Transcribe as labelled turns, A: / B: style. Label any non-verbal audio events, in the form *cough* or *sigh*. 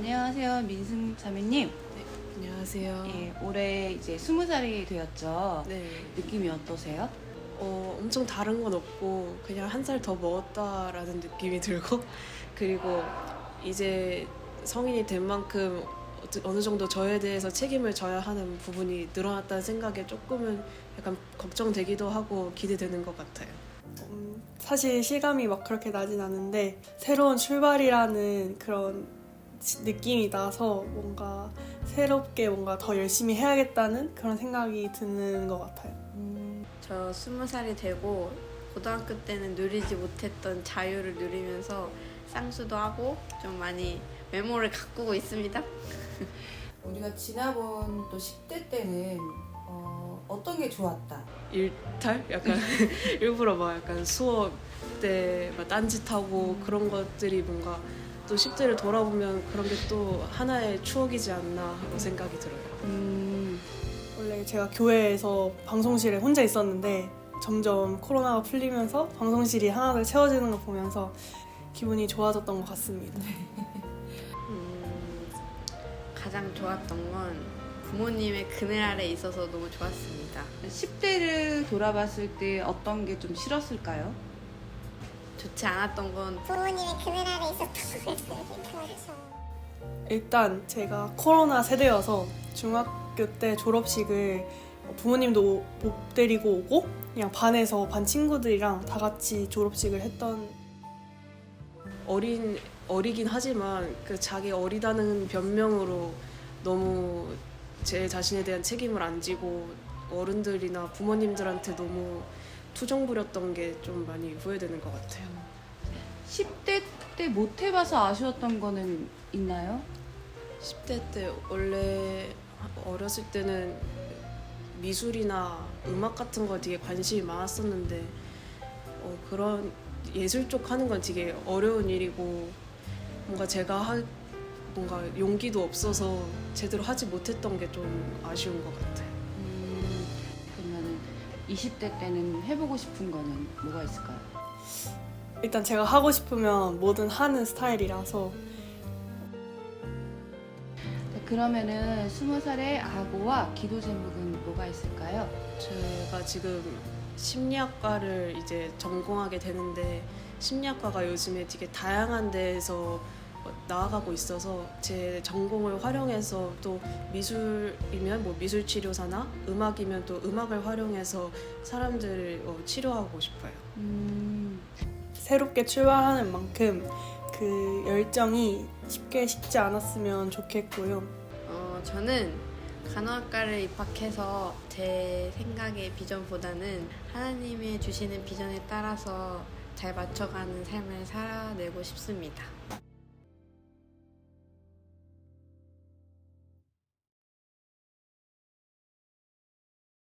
A: 안녕하세요, 민승 자매님.
B: 안녕하세요.
A: 예, 올해 이제 스무 살이 되었죠.
B: 네.
A: 느낌이 어떠세요?
B: 어, 엄청 다른 건 없고 그냥 한 살 더 먹었다라는 느낌이 들고 *laughs* 그리고 이제 성인이 된 만큼 어느- 정도 저에 대해서 책임을 져야 하는 부분이 늘어났다는 생각에 조금은 약간 걱정되기도 하고 기대되는 것 같아요.
C: 음, 사실 실감이 막 그렇게 나진 않는데 새로운 출발이라는 그런 지- 느낌이 나서 뭔가 새롭게 뭔가 더 열심히 해야겠다는 그런 생각이 드는 것 같아요.
D: 저 스무 살이 되고 고등학교 때는 누리지 못했던 자유를 누리면서 쌍수도 하고 좀 많이 메모를 가꾸고 있습니다. *laughs*
E: 우리가 지나본 또 10대 때는 어, 어떤 게 좋았다.
B: 일탈? 약간 *laughs* 일부러 막 약간 수업 때막 딴짓하고 그런 것들이 뭔가 또 10대를 돌아보면 그런 게 또 하나의 추억이지 않나 하고 생각이 들어요.
A: 음,
C: 원래 제가 교회에서 방송실에 혼자 있었는데 점점 코로나가 풀리면서 방송실이 하나둘 채워지는 걸 보면서 기분이 좋아졌던 것 같습니다.
D: 음, 가장 좋았던 건 부모님의 그늘 아래 있어서 너무 좋았습니다.
A: 10대를 돌아봤을 때 어떤 게 좀 싫었을까요?
D: 좋지 않았던 건
F: 부모님의 그늘 아래 있었던.
C: 일단 제가 코로나 세대여서 중학교 때 졸업식을 부모님도 못 데리고 오고 그냥 반에서 반 친구들이랑 다 같이 졸업식을 했던
B: 어린 어리긴 하지만 그 자기 어리다는 변명으로 너무 제 자신에 대한 책임을 안 지고 어른들이나 부모님들한테 너무 투정 부렸던 게 좀 많이 후회되는 것 같아요.
A: 10대 때 못 해봐서 아쉬웠던 거는 있나요?
B: 10대 때 원래 어렸을 때는 미술이나 음악 같은 거 되게 관심이 많았었는데 어, 그런 예술 쪽 하는 건 되게 어려운 일이고 뭔가 제가 하, 뭔가 용기도 없어서 제대로 하지 못했던 게 좀 아쉬운 것 같아요.
A: 음, 그러면은 20대 때는 해보고 싶은 거는 뭐가 있을까요?
C: 일단 제가 하고 싶으면 뭐든 하는 스타일이라서
A: 자, 그러면은 20살의 각오와 기도 제목은 뭐가 있을까요?
B: 제가 지금 심리학과를 이제 전공하게 되는데 심리학과가 요즘에 되게 다양한 데에서 어, 나아가고 있어서 제 전공을 활용해서 또 미술이면 뭐 미술 치료사나 음악이면 또 음악을 활용해서 사람들을 어, 치료하고 싶어요.
A: 음,
C: 새롭게 출발하는 만큼 그 열정이 쉽게 식지 않았으면 좋겠고요.
D: 어, 저는 간호학과를 입학해서 제 생각의 비전보다는 하나님의 주시는 비전에 따라서 잘 맞춰가는 삶을 살아내고 싶습니다.